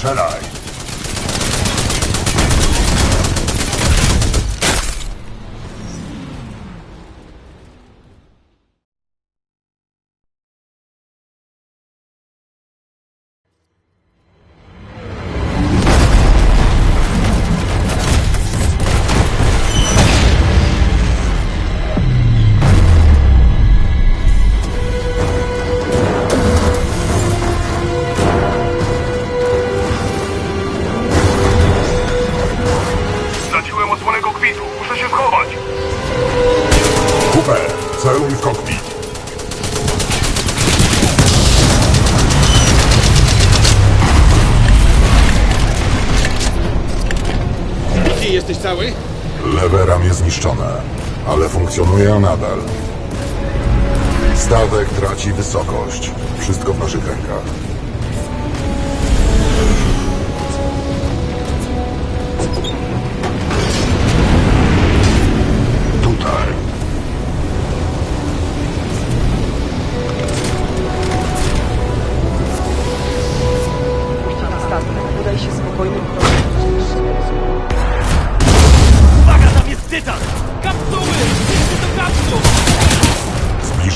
Shall I? Celuj w kokpit. Ty jesteś cały? Lewe ramię zniszczone, ale funkcjonuje nadal. Statek traci wysokość. Wszystko w naszych rękach.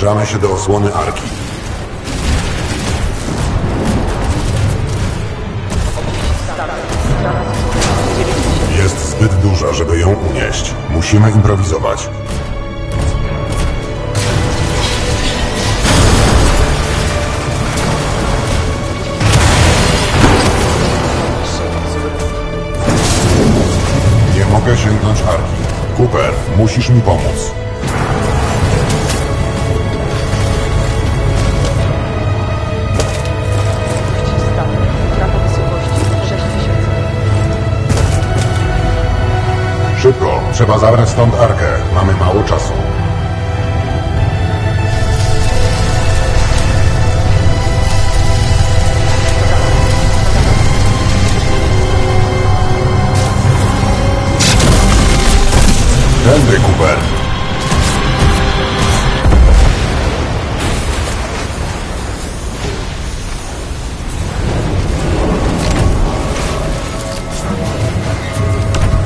Zbliżamy się do osłony Arki. Statek. Strata z 90. Jest zbyt duża, żeby ją unieść. Musimy improwizować. Nie mogę sięgnąć Arki. Cooper, musisz mi pomóc. Szybko, trzeba zabrać stąd Arkę. Mamy mało czasu. Tędy, Cooper.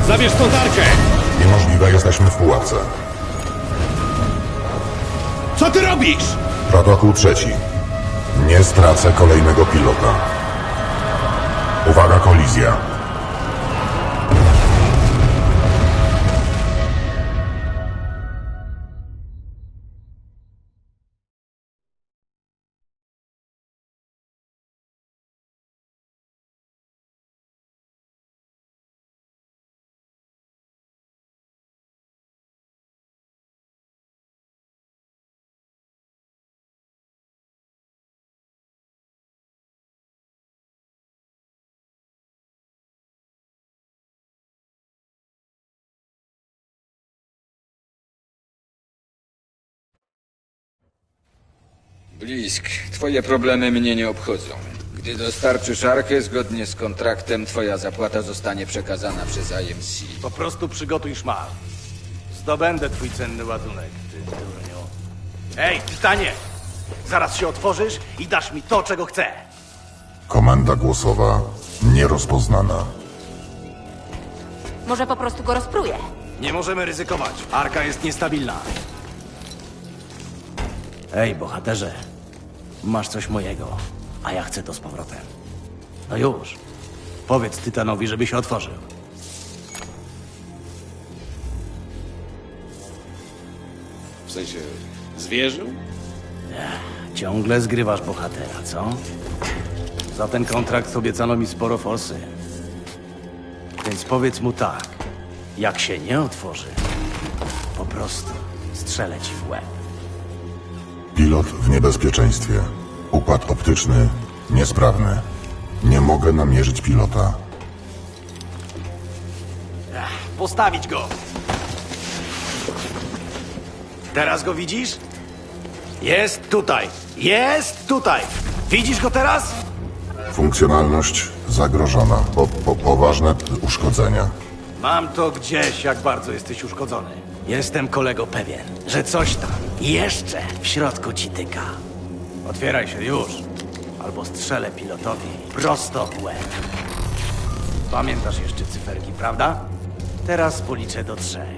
Zabierz tą tarkę! Jesteśmy w pułapce. Co ty robisz? Protokół trzeci. Nie stracę kolejnego pilota. Uwaga, kolizja. Blisk, twoje problemy mnie nie obchodzą. Gdy dostarczysz arkę zgodnie z kontraktem, twoja zapłata zostanie przekazana przez IMC. Po prostu przygotuj szmal. Zdobędę twój cenny ładunek, ty durniu. Ej, Tytanie! Zaraz się otworzysz i dasz mi to, czego chcę. Komenda głosowa nierozpoznana. Może po prostu go rozpruję. Nie możemy ryzykować. Arka jest niestabilna. Ej, bohaterze. Masz coś mojego, a ja chcę to z powrotem. No już. Powiedz Tytanowi, żeby się otworzył. W sensie, zwierzył? Ciągle zgrywasz bohatera, co? Za ten kontrakt obiecano mi sporo forsy. Więc powiedz mu tak. Jak się nie otworzy, po prostu strzelę ci w łeb. Pilot w niebezpieczeństwie. Układ optyczny niesprawny. Nie mogę namierzyć pilota. Postawić go! Teraz go widzisz? Jest tutaj! Jest tutaj! Widzisz go teraz? Funkcjonalność zagrożona. Po, po, poważne uszkodzenia. Mam to gdzieś, jak bardzo jesteś uszkodzony. Jestem kolego pewien, że coś tam Jeszcze w środku ci tyka. Otwieraj się już, albo strzelę pilotowi prosto w łeb. Pamiętasz jeszcze cyferki, prawda? Teraz policzę do trzech.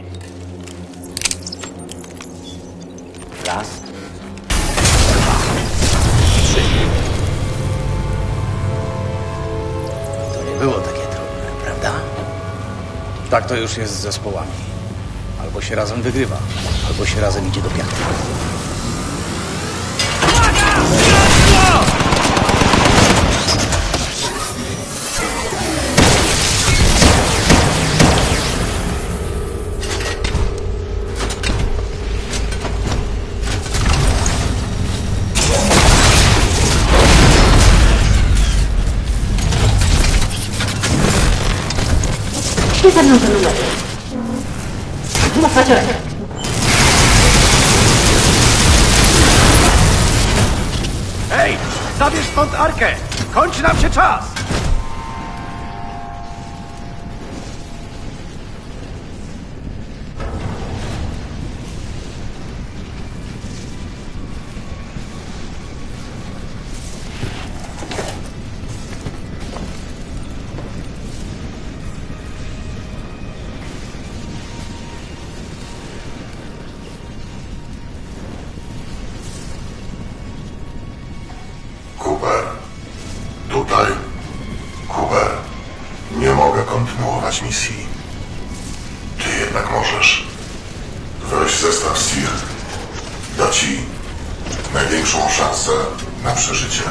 Raz, dwa, trzy. To nie było takie? Tak to już jest z zespołami. Albo się razem wygrywa, albo się razem idzie do piachty. Śpię ze mną do numeru. Masażer. Hej! Zabierz stąd arkę! Kończy nam się czas! Możesz. Weź zestaw STIR. Da ci największą szansę na przeżycie.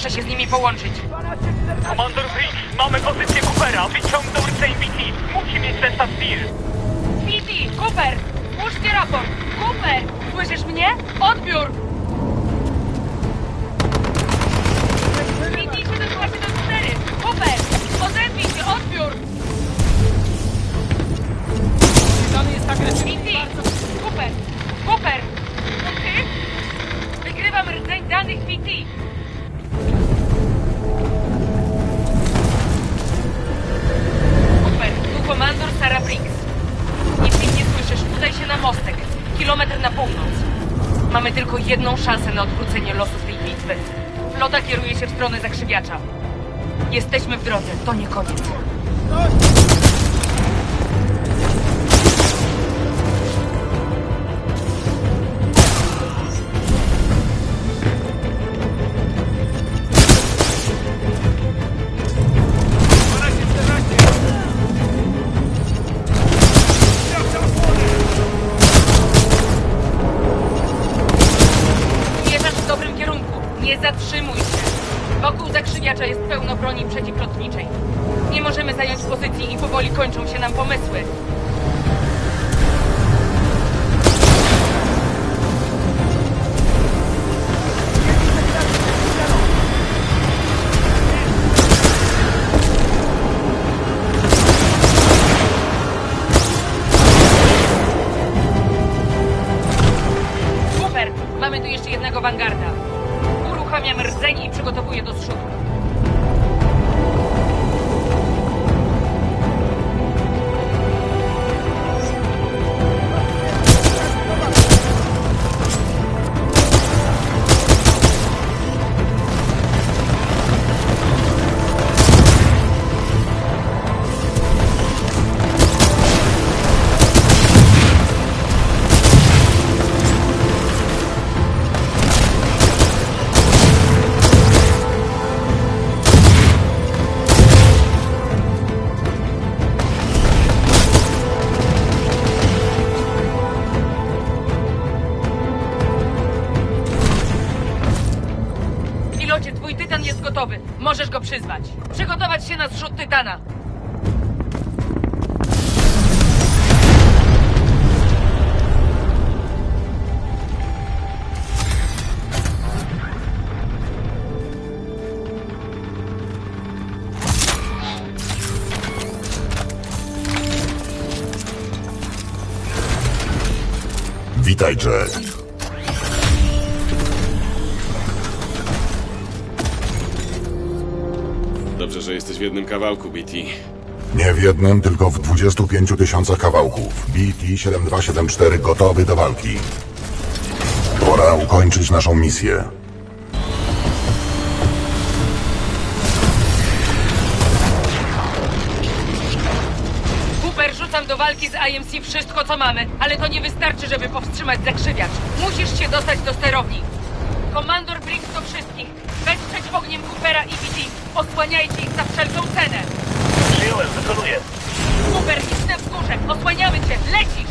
Muszę się z nimi połączyć. Komandor Briggs, mamy pozycję Coopera, wyciągnął rdzeń BT. Musi mieć zestaw STIR. PT, Cooper! Puszczcie raport! Cooper! Słyszysz mnie? Odbiór! PT 724! Cooper! Odezwij się! Odbiór! PT! Cooper! Cooper! To ty? Wygrywam rdzeń danych PT! Komandor Sara Briggs. Jeśli mnie słyszysz, udaj się na mostek. Kilometr na północ. Mamy tylko jedną szansę na odwrócenie losów tej bitwy. Flota kieruje się w stronę zakrzywiacza. Jesteśmy w drodze, to nie koniec. Wokół zakrzywiacza jest pełno broni przeciwlotniczej. Nie możemy zająć pozycji i powoli kończą się nam pomysły. Przyzwać. Przygotować się na zrzut Tytana. Witaj, Jet. W jednym kawałku, BT. Nie w jednym, tylko w 25 tysiącach kawałków. BT-7274 gotowy do walki. Pora ukończyć naszą misję. Cooper, rzucam do walki z IMC wszystko, co mamy, ale to nie wystarczy, żeby powstrzymać zakrzywiacz. Musisz się dostać do sterowni. Komandor Briggs do wszystkich. Wesprzeć ogniem Coopera i BT. Osłaniajcie ich za wszelką cenę. Przyjąłem, wykonuję. Idź na wzgórze. Osłaniamy cię. Lecisz!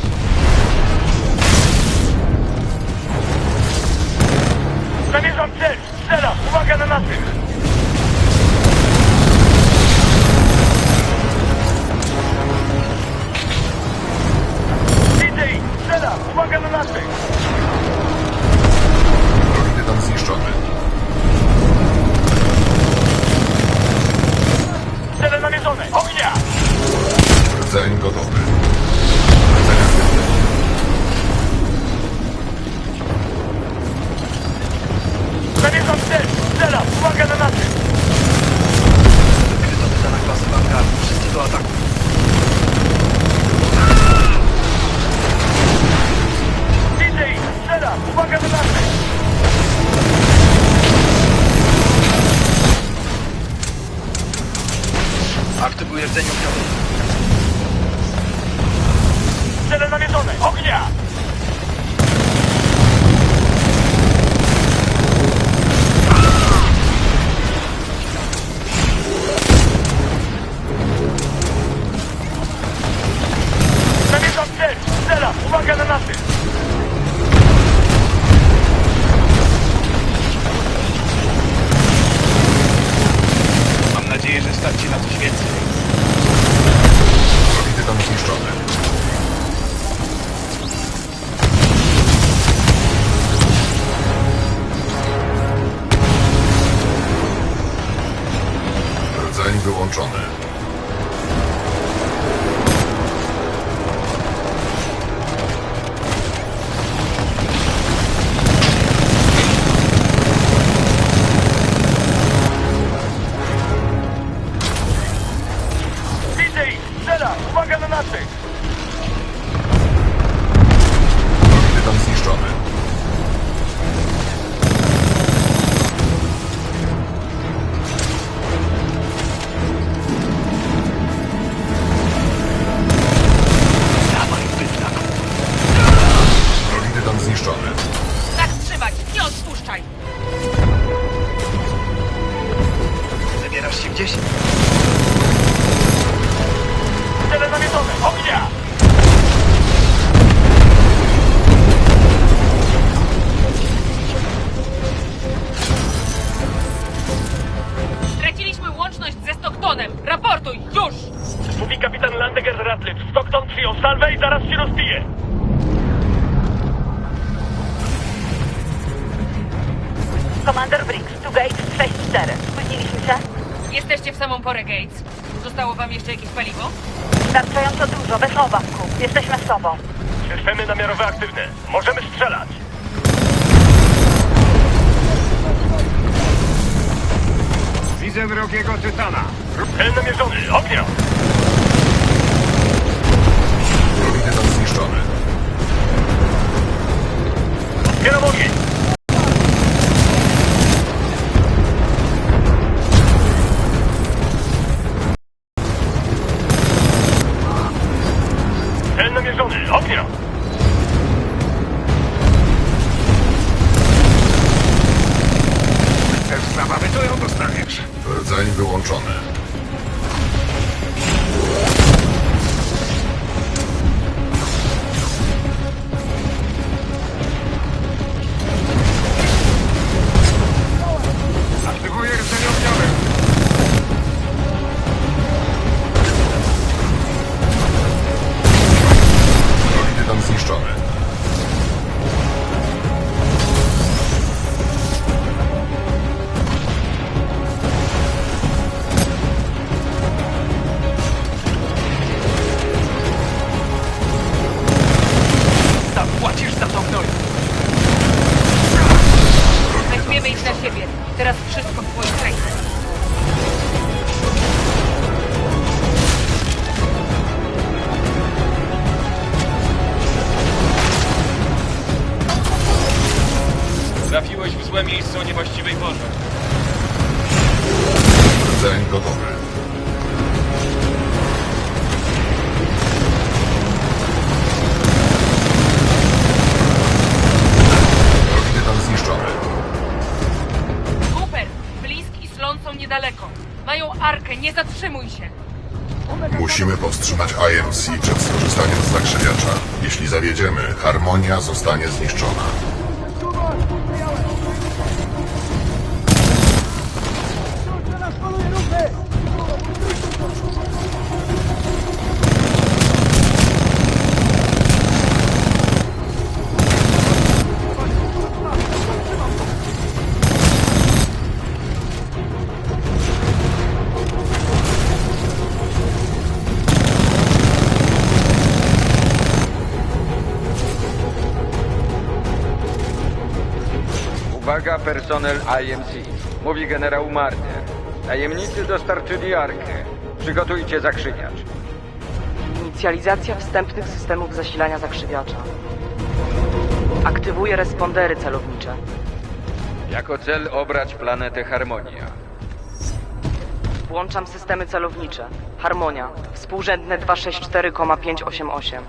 Zamierzam cel! Strzela! Uwaga na naszych! Cel! Strzela! Uwaga na naszych! Mam nadzieję, że starczy na coś więcej. Cele namierzone! Ognia! Straciliśmy łączność ze Stocktonem. Raportuj! Już! Mówi kapitan Landeger Ratliff. Stockton przyjął salwę i zaraz się rozbije. Komandor Briggs, tu Gates 6-4. Spóźniliśmy się? Jesteście w samą porę, Gates. Zostało wam jeszcze jakieś paliwo? Wystarczająco dużo, bez obaw, Coop. Jesteśmy z tobą. Systemy namiarowe aktywne. Możemy strzelać. Widzę wrogiego tytana. Cel namierzony. Ognia! Drogi tytan zniszczony. Otwieram ogień. Rdzeń wyłączony. Arkę, nie zatrzymuj się. Musimy powstrzymać IMC przed skorzystaniem z zakrzywiacza. Jeśli zawiedziemy, harmonia zostanie zniszczona. Uwaga, personel IMC. Mówi generał Marder. Tajemnicy dostarczyli arkę. Przygotujcie zakrzywiacz. Inicjalizacja wstępnych systemów zasilania zakrzywiacza. Aktywuję respondery celownicze. Jako cel obrać planetę Harmonia. Włączam systemy celownicze. Harmonia. Współrzędne 264,588.